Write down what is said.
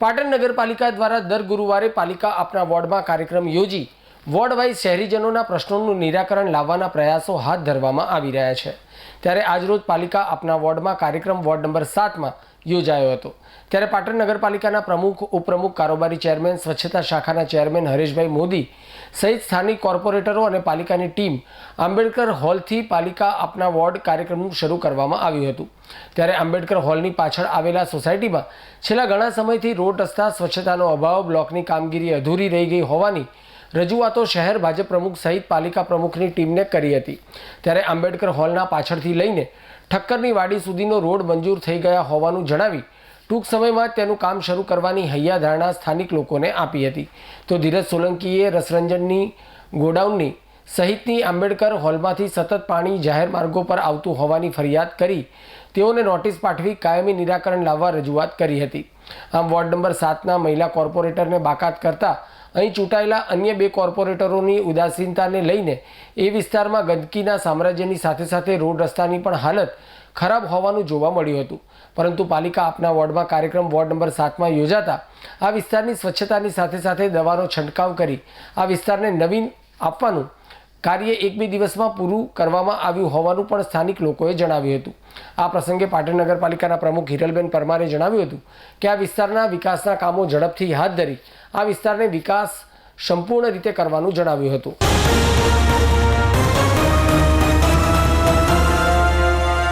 પાટણ નગરપાલિકા દ્વારા દર ગુરુવારે પાલિકા આપના વોર્ડમાં કાર્યક્રમ યોજી વોર્ડ વાઇઝ શહેરીજનોના પ્રશ્નોનું નિરાકરણ લાવવાના પ્રયાસો હાથ ધરવામાં આવી રહ્યા છે. ત્યારે આજરોજ પાલિકા આપના વોર્ડમાં કાર્યક્રમ વોર્ડ નંબર સાતમાં યોજાયો હતો. ત્યારે પાટણ નગરપાલિકાના પ્રમુખ, ઉપપ્રમુખ, કારોબારી ચેરમેન, સ્વચ્છતા શાખાના ચેરમેન હરેશભાઈ મોદી સહિત સ્થાનિક કોર્પોરેટરો અને પાલિકાની ટીમ આંબેડકર હોલથી પાલિકા આપના વોર્ડ કાર્યક્રમનું શરૂ કરવામાં આવ્યું હતું. ત્યારે આંબેડકર હોલની પાછળ આવેલા સોસાયટીમાં છેલ્લા ઘણા સમયથી રોડ રસ્તા સ્વચ્છતાનો અભાવ, બ્લોકની કામગીરી અધૂરી રહી ગઈ હોવાની રજૂઆતો શહેર ભાજપ પ્રમુખ સહિત પાલિકા પ્રમુખની ટીમને કરી હતી. ત્યારે આંબેડકર હોલના પાછળથી લઈને ઠક્કરની વાડી સુધીનો રોડ મંજૂર થઈ ગયા હોવાનું જણાવી ટૂંક સમયમાં તેનું કામ શરૂ કરવાની હૈયાધારણા સ્થાનિક લોકોને આપી હતી. તો ધીરજ સોલંકીએ રસરંજનની ગોડાઉનની સહિતની આંબેડકર હોલમાંથી સતત પાણી જાહેર માર્ગો પર આવતું હોવાની ફરિયાદ કરી તેઓને નોટિસ પાઠવી કાયમી નિરાકરણ લાવવા રજૂઆત કરી હતી. આમ વોર્ડ નંબર સાતના મહિલા કોર્પોરેટરને બાકાત કરતા અહીં ચૂંટાયેલા અન્ય બે કોર્પોરેટરોની ઉદાસીનતાને લઈને એ વિસ્તારમાં ગંદકીના સામ્રાજ્યની સાથે સાથે રોડ રસ્તાની પણ હાલત ખરાબ હોવાનું જોવા મળ્યું હતું. પરંતુ પાલિકા આપના વોર્ડમાં કાર્યક્રમ વોર્ડ નંબર સાતમાં યોજાતા આ વિસ્તારની સ્વચ્છતાની સાથે સાથે દવાનો છંટકાવ કરી આ વિસ્તારને નવીન આપવાનું કાર્ય એક બે દિવસમાં પૂરું કરવામાં આવ્યું હોવાનું પણ સ્થાનિક લોકોએ જણાવ્યું હતું. આ પ્રસંગે પાટણ નગરપાલિકાના પ્રમુખ હિરલબેન પરમારે જણાવ્યું હતું કે આ વિસ્તારના વિકાસના કામો ઝડપથી હાથ ધરી આ વિસ્તારને વિકાસ સંપૂર્ણ રીતે કરવાનું જણાવ્યું હતું.